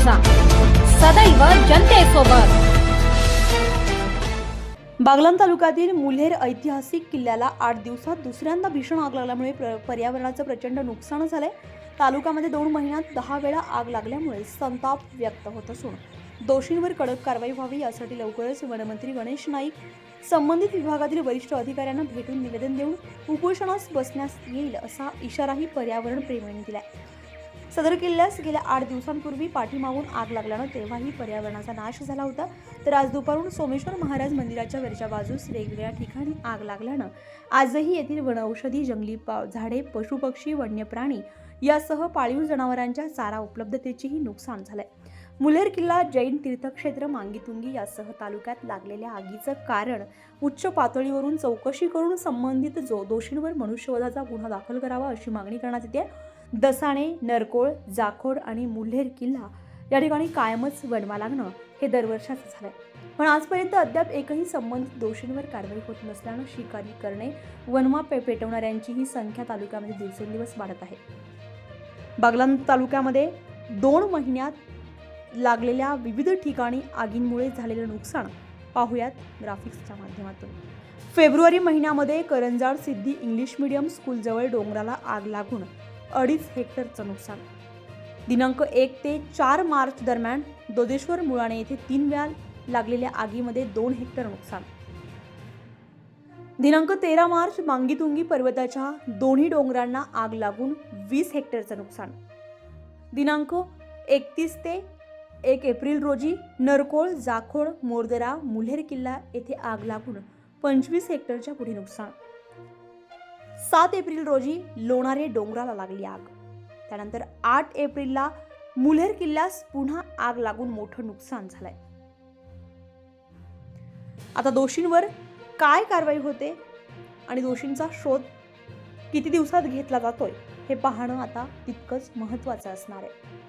News सदैव जनतेसोबत। बागलाण तालुक्यातील मुल्हेर ऐतिहासिक किल्ल्याला आठ दिवसात दुसऱ्यांदा भीषण आग लागल्यामुळे प्र- पर्यावरणाचं प्रचंड नुकसान झालं आहे तालुक्यामध्ये दोन महिन्यात दहा वेळा आग लागल्यामुळे संताप व्यक्त होत असून दोषींवर कडक कारवाई व्हावी यासाठी लवकरच वनमंत्री गणेश नाईक संबंधित विभागातील वरिष्ठ अधिकाऱ्यांना भेटून निवेदन देऊन उपोषणास बसण्यास येईल असा इशाराही पर्यावरण प्रेमींनी आहे सदर किल्ल्यास गेल्या आठ दिवसांपूर्वी पाठीमागून आग लागल्यानं तेव्हाही पर्यावरणाचा नाश झाला होता. तर आज दुपारून सोमेश्वर महाराज मंदिराच्या वरच्या बाजूस वेगवेगळ्या ठिकाणी आग लागल्यानं आजही येथील वनौषधी जंगली पा झाडे पशुपक्षी वन्य प्राणी यासह पाळीव जनावरांच्या चारा उपलब्धतेचेही नुकसान झालंय. मुलेर किल्ला जैन तीर्थक्षेत्र मांगीतुंगी यासह तालुक्यात लागलेल्या आगीचं कारण उच्च पातळीवरून चौकशी करून संबंधित जो दोषींवर मनुष्यवधाचा गुन्हा दाखल करावा अशी मागणी करण्यात येते. दसाणे नरकोळ जाखोड आणि मुल्हेर किल्ला या ठिकाणी कायमच वणवा लागणं हे दरवर्षाचं आहे पण आजपर्यंत अद्याप एकही संबंधित दोषींवर कारवाई होत नसल्यानं शिकारी करणे वनवा पे पेटवणाऱ्यांची ही संख्या तालुक्यामध्ये दिवसेंदिवस वाढत आहे. बागलान तालुक्यामध्ये दोन महिन्यात लागलेल्या विविध ठिकाणी आगींमुळे झालेलं नुकसान पाहूयात ग्राफिक्सच्या माध्यमातून. फेब्रुवारी महिन्यामध्ये करंजाड सिद्धी इंग्लिश मीडियम स्कूलजवळ डोंगराला आग लागून अडीच हेक्टरचं नुकसान. दिनांक एक ते चार मार्च दरम्यान दोदेश्वर मुळाणे येथे तीन वेळा लागलेल्या आगीमध्ये दोन हेक्टर नुकसान. दिनांक तेरा मार्च मांगीतुंगी पर्वताच्या दोन्ही डोंगरांना आग लागून वीस हेक्टरचं नुकसान. दिनांक एकतीस ते एक एप्रिल रोजी नरकोळ जाखोड मोरदरा मुल्हेर किल्ला येथे आग लागून पंचवीस हेक्टरच्या पुढे नुकसान. सात एप्रिल रोजी लोणारे डोंगराला लागली आग. त्यानंतर आठ एप्रिलला मुलेर किल्ल्यास पुन्हा आग लागून मोठं नुकसान झालंय. आता दोषींवर काय कारवाई होते आणि दोषींचा शोध किती दिवसात घेतला जातोय हे पाहणं आता तितकंच महत्त्वाचं असणार आहे.